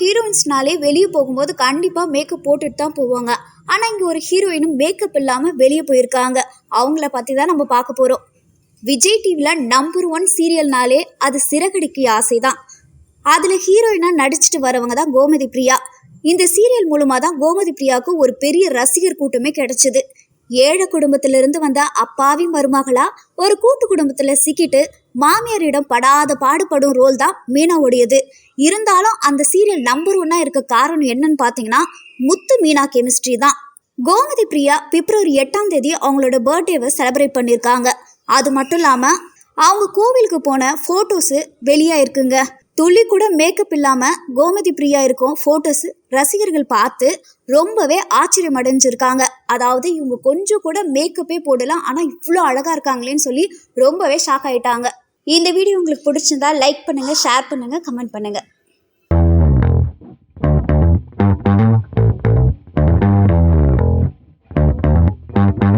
ஹீரோயின்ஸ்னாலே வெளியே போகும்போது கண்டிப்பாக மேக்கப் போட்டுட்டு தான் போவாங்க. ஆனால் இங்கே ஒரு ஹீரோயினும் மேக்கப் இல்லாமல் வெளியே போயிருக்காங்க. அவங்கள பற்றி தான் நம்ம பார்க்க போகிறோம் விஜய் டிவியில் நம்பர் ஒன் சீரியல்னாலே அது சிறகடிக்கு ஆசை தான். அதில் ஹீரோயினாக நடிச்சிட்டு வரவங்க தான் கோமதி பிரியா. இந்த சீரியல் மூலமாக தான் கோமதி பிரியாவுக்கு ஒரு பெரிய ரசிகர் கூட்டமே கிடைச்சிது. ஏழை குடும்பத்திலிருந்து வந்த அப்பாவி மருமகளா ஒரு கூட்டு குடும்பத்தில் சிக்கிட்டு மாமியாரிடம் படாத பாடுபடும் ரோல் தான் மீனாவுடையது. இருந்தாலும் அந்த சீரியல் நம்பர் ஒன்னா இருக்க காரணம் என்னன்னு பார்த்தீங்கன்னா முத்து மீனா கெமிஸ்ட்ரி தான். கோமதி பிரியா பிப்ரவரி எட்டாம் தேதி அவங்களோட பர்த்டேவை செலிப்ரேட் பண்ணியிருக்காங்க அது மட்டும் இல்லாமல் அவங்க கோவிலுக்கு போன ஃபோட்டோஸு வெளியாயிருக்குங்க. துளி கூட மேக்கப் இல்லாமல் கோமதி பிரியா இருக்கும் ஃபோட்டோஸ் ரசிகர்கள் பார்த்து ரொம்பவே ஆச்சரியம் அடைஞ்சிருக்காங்க. அதாவது இவங்க கொஞ்சம் கூட மேக்கப்பே போடலாம் ஆனால் இவ்வளோ அழகாக இருக்காங்களேன்னு சொல்லி ரொம்பவே ஷாக் ஆயிட்டாங்க. இந்த வீடியோ உங்களுக்கு பிடிச்சிருந்தா லைக் பண்ணுங்கள் ஷேர் பண்ணுங்கள் கமெண்ட் பண்ணுங்கள்